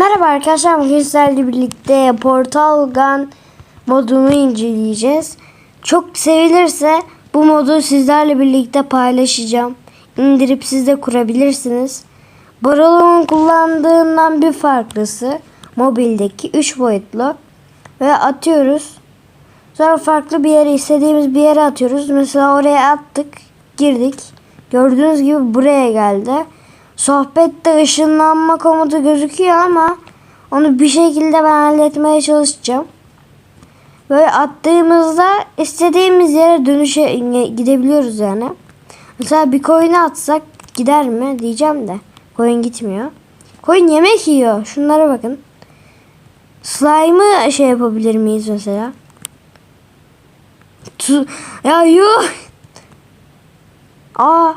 Merhaba arkadaşlar bugün sizlerle birlikte Portal Gun modunu inceleyeceğiz. Çok sevilirse bu modu sizlerle birlikte paylaşacağım. İndirip siz de kurabilirsiniz. Borolo'nun kullandığından bir farklısı mobildeki 3 boyutlu ve atıyoruz. Sonra farklı bir yere istediğimiz bir yere atıyoruz. Mesela oraya attık, girdik. Gördüğünüz gibi buraya geldi. Sohbette ışınlanma komutu gözüküyor ama onu bir şekilde ben halletmeye çalışacağım. Böyle attığımızda istediğimiz yere dönüşe gidebiliyoruz yani. Mesela bir koyunu atsak gider mi diyeceğim de. Koyun gitmiyor. Koyun yemek yiyor. Şunlara bakın. Slime'ı şey yapabilir miyiz mesela? Tu ya yuh. Aa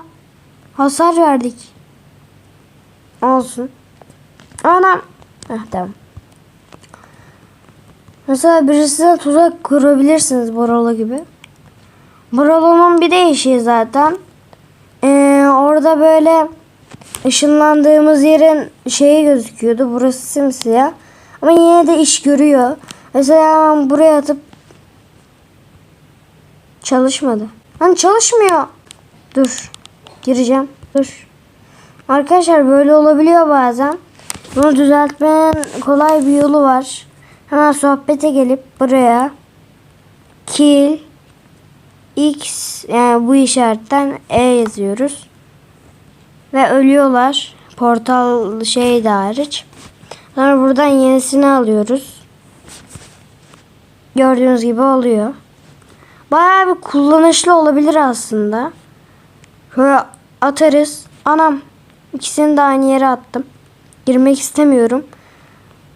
hasar verdik. Olsun. Anam. Heh, tamam. Mesela birisine tuzak kurabilirsiniz Borolo gibi. Borolo'nun bir değişiği zaten. Ee, orada böyle ışınlandığımız yerin şeyi gözüküyordu. Burası simsiyah. Ama yine de iş görüyor. Mesela ben buraya atıp çalışmadı. Hani çalışmıyor. Dur. Gireceğim. Dur. Arkadaşlar böyle olabiliyor bazen. Bunu düzeltmenin kolay bir yolu var. Hemen sohbete gelip buraya kill x yani bu işaretten e yazıyoruz. Ve ölüyorlar. Portal şey de hariç. Sonra buradan yenisini alıyoruz. Gördüğünüz gibi oluyor. Bayağı bir kullanışlı olabilir aslında. Şöyle atarız. Anam ikisini de aynı yere attım. Girmek istemiyorum.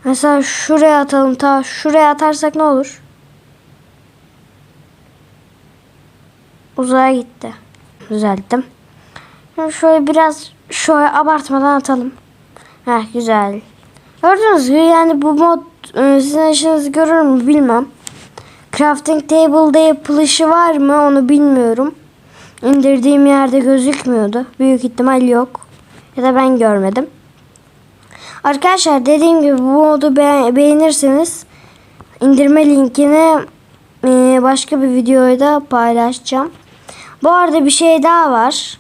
Mesela şuraya atalım. Ta şuraya atarsak ne olur? Uzaya gitti. Düzelttim. Şimdi şöyle biraz şöyle abartmadan atalım. Heh güzel. Gördünüz mü yani bu mod e, sizin işinizi görür mü bilmem. Crafting table'da yapılışı var mı onu bilmiyorum. İndirdiğim yerde gözükmüyordu. Büyük ihtimal yok. Ya da ben görmedim. Arkadaşlar dediğim gibi bu modu be- beğenirseniz indirme linkini e, başka bir videoda paylaşacağım. Bu arada bir şey daha var.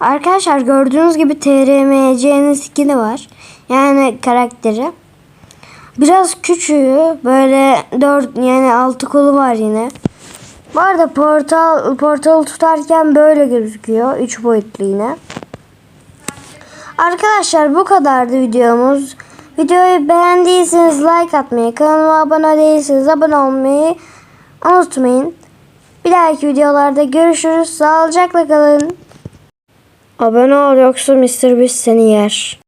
Arkadaşlar gördüğünüz gibi TRMC'nin skin'i var. Yani karakteri. Biraz küçüğü böyle 4 yani 6 kolu var yine. Bu arada portal portalı tutarken böyle gözüküyor. 3 boyutlu yine. Arkadaşlar bu kadardı videomuz. Videoyu beğendiyseniz like atmayı, kanalıma abone değilseniz abone olmayı unutmayın. Bir dahaki videolarda görüşürüz. Sağlıcakla kalın. Abone ol yoksa Mr. Beast seni yer.